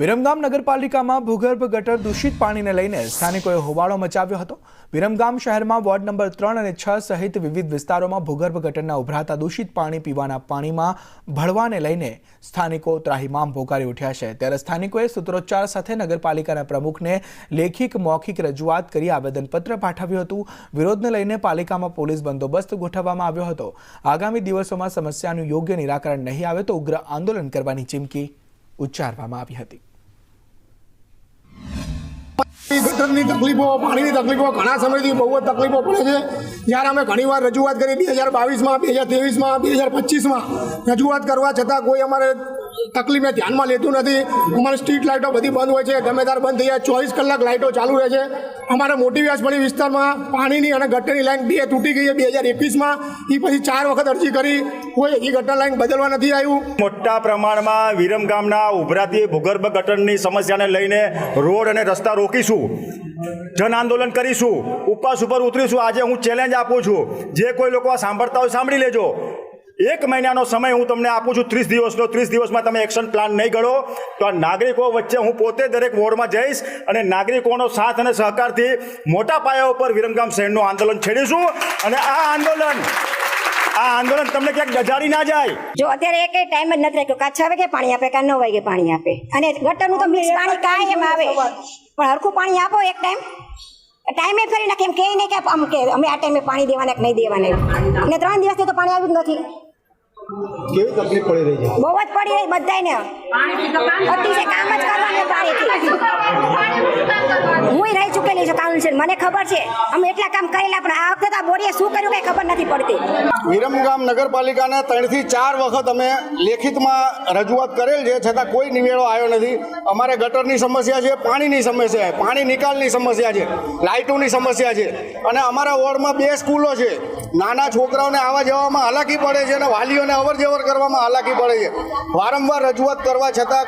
વિરમગામ નગરપાલિકામાં ભૂગર્ભ ગટર દૂષિત પાણીને લઈને સ્થાનિકોએ હોબાળો મચાવ્યો હતો. વિરમગામ શહેરમાં વોર્ડ નંબર ત્રણ અને છ સહિત વિવિધ વિસ્તારોમાં ભૂગર્ભ ગટરના ઉભરાતા દૂષિત પાણી પીવાના પાણીમાં ભળવાને લઈને સ્થાનિકો ત્રાહિમામ પોકારી ઉઠ્યા છે. ત્યારે સ્થાનિકોએ સૂત્રોચ્ચાર સાથે નગરપાલિકાના પ્રમુખને લેખિક મૌખિક રજૂઆત કરી આવેદનપત્ર પાઠવ્યું હતું. વિરોધને લઈને પાલિકામાં પોલીસ બંદોબસ્ત ગોઠવવામાં આવ્યો હતો. આગામી દિવસોમાં સમસ્યાનું યોગ્ય નિરાકરણ નહીં આવે તો ઉગ્ર આંદોલન કરવાની ચીમકી ઉચ્ચારવામાં આવી હતી. તકલીફો, પાણીની તકલીફો ઘણા સમયથી બહુ જ તકલીફો પડે છે. જ્યારે અમે ઘણીવાર રજૂઆત કરી, બે હજાર બાવીસમાં, બે હજાર ત્રેવીસમાં, બે હજાર પચીસમાં રજૂઆત કરવા છતાં કોઈ અમારે તકલીફને ધ્યાનમાં લેતું નથી. અમારે સ્ટ્રીટ લાઇટો બધી બંધ હોય છે. ગમે ત્યારે બંધ થઈ જાય. ચોવીસ કલાક લાઇટો ચાલુ રહે છે. અમારા મોટી વ્યાસવાળી વિસ્તારમાં પાણીની અને ગટરની લાઈન બે તૂટી ગઈ છે બે હજાર એકવીસમાં. એ પછી ચાર વખત અરજી કરી. કોઈ હજી ગટર લાઈન બદલવા નથી આવ્યું. મોટા પ્રમાણમાં વિરમ ગામના ઉભરાતી ભૂગર્ભ ગટરની સમસ્યાને લઈને રોડ અને રસ્તા રોકીશું. જન આંદોલન કરીશું. ઉપવાસ ઉપર ઉતરીશું. આજે હું ચેલેન્જ આપું છું. જે કોઈ લોકો આ સાંભળતા હોય સાંભળી લેજો. એક મહિનાનો સમય હું તમને આપું છું ત્રીસ દિવસનો. ત્રીસ દિવસમાં તમે એક્શન પ્લાન નહીં ઘડો તો આ નાગરિકો વચ્ચે હું પોતે દરેક વોર્ડમાં જઈશ અને નાગરિકોનો સાથ અને સહકારથી મોટા પાયા ઉપર વિરમગામ શહેરનું આંદોલન છેડીશું. અને આ આંદોલન આ આંદોલન તમને ક્યાંક ગજાડી ના જાય. જો અત્યારે એક ટાઈમ જ નથી રાખ્યો. કાં છ વાગે પાણી આપે કાં નવ વાગે પાણી આપે. અને ગટરનું તો મિક્સ પાણી કાયમ આવે. પણ હરખું પાણી આપો એક ટાઈમ ટાઈમે ફરી નાખે. એમ કે નહીં કે આમ કે અમે આ ટાઈમે પાણી દેવાના કે નહીં દેવાના અને ત્રણ દિવસથી તો પાણી આવ્યું નથી. કેવી તકલીફ પડી રહી છે? બહુ જ પડી રહી બધાને અતિશય કામ જ કરવાનું પાણીથી હું રહી ચૂકેલી છું કાઉન્સિલ મને ખબર છે. અમે એટલા કામ કરેલા, પણ આ વખતે આ બોડીએ શું કર્યું કઈ ખબર નથી પડતી. વિરમગામ નગરપાલિકાને ત્રણથી ચાર વખત અમે લેખિતમાં રજૂઆત કરેલ છે, છતાં કોઈ નિવેડો આવ્યો નથી. અમારે ગટરની સમસ્યા છે, પાણીની સમસ્યા છે, પાણી નિકાલની સમસ્યા છે, લાઇટોની સમસ્યા છે. અને અમારા વોર્ડમાં બે સ્કૂલો છે. નાના છોકરાઓને આવવા જવામાં હાલાકી પડે છે અને વાલીઓને અવર જવર કરવામાં હાલાકી પડે છે. વારંવાર રજૂઆત કરવા છતાં